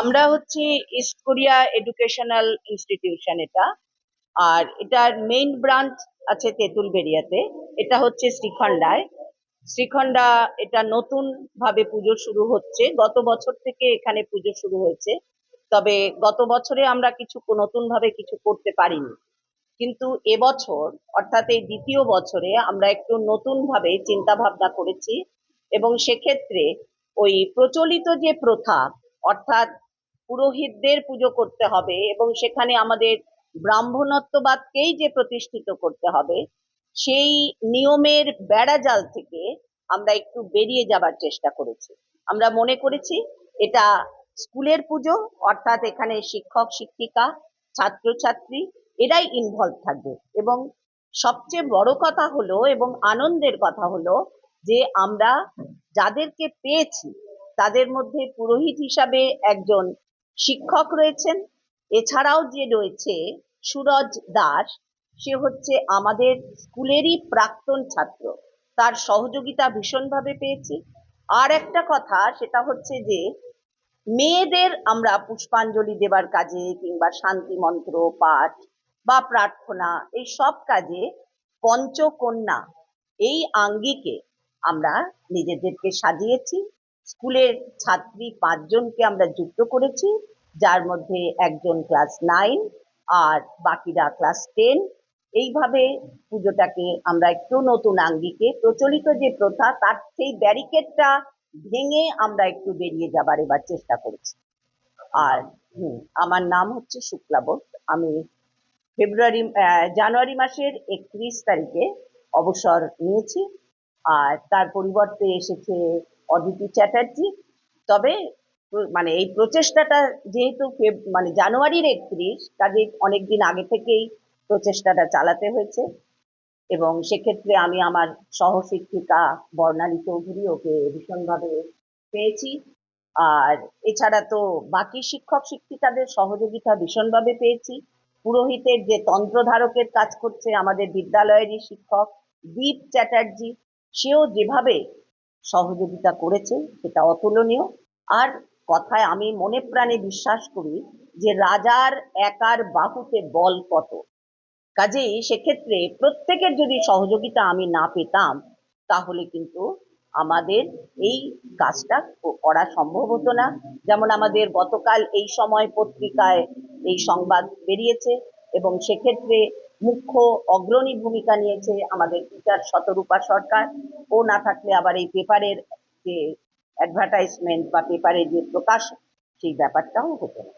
আমরা হচ্ছে east Korea educational institution এটা। আর এটার মেইন ব্রাঞ্চ আছে তেঁতুলবেরিয়াতে এটা হচ্ছে শ্রীখণ্ডায়। শ্রীখণ্ডা এটা নতুন ভাবে পুজো শুরু হচ্ছে। গত বছর থেকে এখানে পুজো শুরু হয়েছে। তবে গত বছরে আমরা কিছু নতুন ভাবে কিছু করতে পারিনি। কিন্তু এবছর অর্থাৎ এই দ্বিতীয় বছরে আমরা একটু নতুন ভাবে চিন্তা ভাবনা করেছি। এবং সেক্ষেত্রে ওই প্রচলিত যে প্রথা, অর্থাৎ পুরোহিতদের পুজো করতে হবে এবং সেখানে আমাদের ব্রাহ্মণত্ববাদকেই যে প্রতিষ্ঠিত করতে হবে, সেই নিয়মের বেড়াজাল থেকে আমরা একটু বেরিয়ে যাবার চেষ্টা করেছি। আমরা মনে করেছি এটা স্কুলের পুজো, অর্থাৎ এখানে শিক্ষক, শিক্ষিকা, ছাত্রছাত্রী এরাই ইনভলভ থাকবে এবং সবচেয়ে বড় কথা হলো এবং আনন্দের কথা হলো যে আমরা যাদেরকে পেয়েছি, তাদের মধ্যে পুরোহিত হিসাবে একজন শিক্ষক রয়েছেন। এছাড়াও যে রয়েছে সুরজ দাস, সে হচ্ছে আমাদের স্কুলেরই প্রাক্তন ছাত্র। তার সহযোগিতা ভীষণভাবে পেয়েছি। আর একটা কথা, সেটা হচ্ছে যে মেয়েদের আমরা পুষ্পাঞ্জলি দেবার কাজে কিংবা শান্তি মন্ত্র, পাঠ বা প্রার্থনা, এই সব কাজে পঞ্চকন্যা, এই আঙ্গিকে আমরা নিজেদেরকে সাজিয়েছি। স্কুলের ছাত্রী পাঁচজনকে আমরা যুক্ত করেছি যার মধ্যে একজন ক্লাস নাইন আর বাকিরা ক্লাস টেন। এইভাবে পুজোটাকে আমরা একটু নতুন আঙ্গিকে প্রচলিত যে প্রথা তার সেই ব্যারিকেডটা ভেঙে আমরা একটু বেরিয়ে যাবার এবার চেষ্টা করেছি। আর হুম, আমার নাম হচ্ছে শুক্লাবত আমি ফেব্রুয়ারি জানুয়ারি মাসের একত্রিশ তারিখে অবসর নিয়েছি। আর তার পরিবর্তে এসেছে অদিতি চ্যাটার্জি। তবে মানে এই প্রচেষ্টাটা যেহেতু মানে জানুয়ারির একত্রিশ কাজে অনেকদিন আগে থেকেই প্রচেষ্টাটা চালাতে হয়েছে। এবং সেক্ষেত্রে আমি আমার সহশিক্ষিকা বর্ণালী চৌধুরী ওকে ভীষণভাবে পেয়েছি। আর এছাড়া তো বাকি শিক্ষক শিক্ষিকাদের সহযোগিতা ভীষণভাবে পেয়েছি। পুরোহিতের যে তন্ত্রধারকের কাজ করছে আমাদের বিদ্যালয়েরই শিক্ষক দীপ চ্যাটার্জি, সেও যেভাবে সহযোগিতা করেছে, সেটা অতুলনীয়। আর কথায় আমি মনে প্রাণে বিশ্বাস করি যে রাজার একার বাহুতে বল কত। কাজেই সেক্ষেত্রে প্রত্যেকের যদি সহযোগিতা আমি না পেতাম, তাহলে কিন্তু আমাদের এই কাজটা করা সম্ভব হতো না। যেমন আমাদের গতকাল এই সময় পত্রিকায় এই সংবাদ বেরিয়েছে এবং সেক্ষেত্রে মুখ্য অগ্রণী ভূমিকা নিয়েছে আমাদের টিচার শতরূপা সরকার। ও না থাকলে আবার এই পেপারের যে অ্যাডভার্টাইজমেন্ট বা পেপারের যে প্রকাশ, সেই ব্যাপারটাও হতো না।